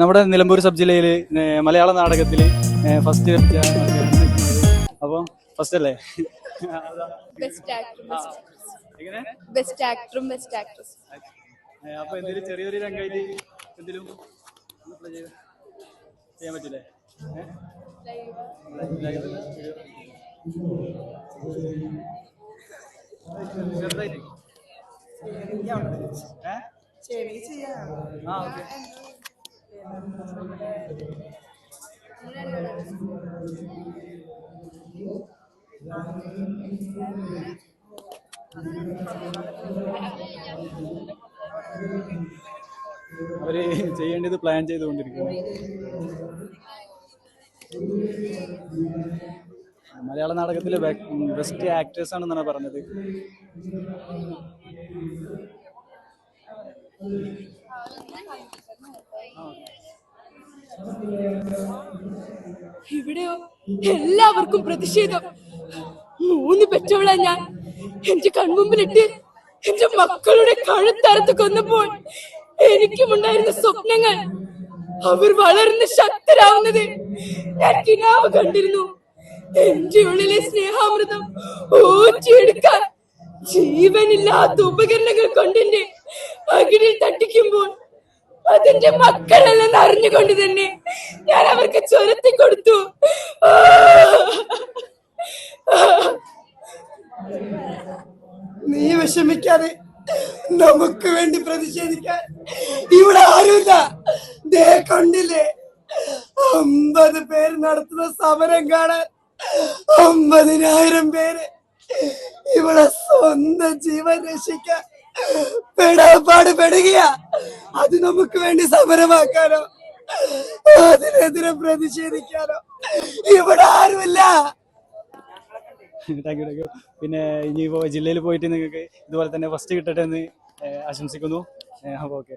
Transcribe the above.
നമ്മുടെ നിലമ്പൂർ സബ് ജില്ലയിൽ മലയാള നാടകത്തിൽ ഫസ്റ്റ് ലഭിച്ച അപ്പം ഫസ്റ്റ് അല്ലേ? ബെസ്റ്റ് ആക്ടർ എങ്ങനെ? ബെസ്റ്റ് ആക്ടറും ബെസ്റ്റ് ആക്ട്രസ് ഏഹ് അപ്പൊ എന്തെങ്കിലും ചെറിയൊരു രംഗമായിട്ട് എന്തെങ്കിലും ഒന്ന് play ചെയ്യാൻ പറ്റില്ലേ? ചെറുതായിട്ട്? ആ ഓക്കെ. അവർ ചെയ്യേണ്ടത് പ്ലാൻ ചെയ്തുകൊണ്ടിരിക്കുന്നു. മലയാള നാടകത്തിലെ ബെസ്റ്റ് ആക്ട്രസ് ആണെന്നാണ് പറഞ്ഞത്. ഇവിടെയോ എല്ലാവർക്കും പ്രതിഷേധം. മൂന്ന് പെറ്റവളാ ഞാൻ. എന്റെ കൺമുമ്പിലിട്ട് എന്റെ മക്കളുടെ കഴുത്തറുത്ത് കൊന്നപ്പോൾ എനിക്കുമുണ്ടായിരുന്ന സ്വപ്നങ്ങൾ അവർ വളർന്ന് ശക്തരാവുന്നത് ഞാൻ കിനാവ് കണ്ടിരുന്നു. എന്റെ ഉള്ളിലെ സ്നേഹാമൃതം ഊറ്റിയെടുക്കാൻ ജീവനില്ലാത്ത ഉപകരണങ്ങൾ കൊണ്ടെന്റെ അകിടിൽ തട്ടിക്കുമ്പോൾ അതെന്റെ മക്കളല്ലെന്ന് അറിഞ്ഞുകൊണ്ട് തന്നെ ഞാൻ അവർക്ക് ചൊരത്തി കൊടുത്തു. നീ വിഷമിക്കാതെ നമുക്ക് വേണ്ടി പ്രതിഷേധിക്കാൻ ഇവിടെ ആരുമില്ല. ദേ കണ്ടില്ലേ? അമ്പത് പേര് നടത്തുന്ന സമരം കാണാൻ അമ്പതിനായിരം പേര് ഇവിടെ സ്വന്തം ജീവൻ രക്ഷിക്കാൻ പെടാപ്പാട് പെടുകയാ. അത് നമുക്ക് വേണ്ടി സമരമാക്കാനോ? അതിനെതിരെ പ്രതിഷേധിക്കാനോ? ഇവിടെ ആരുമില്ല. പിന്നെ ഇനി ജില്ലയിൽ പോയിട്ട് നിങ്ങൾക്ക് ഇതുപോലെ തന്നെ ഫസ്റ്റ് കിട്ടട്ടെ എന്ന് ആശംസിക്കുന്നു. അപ്പോൾ ഓക്കെ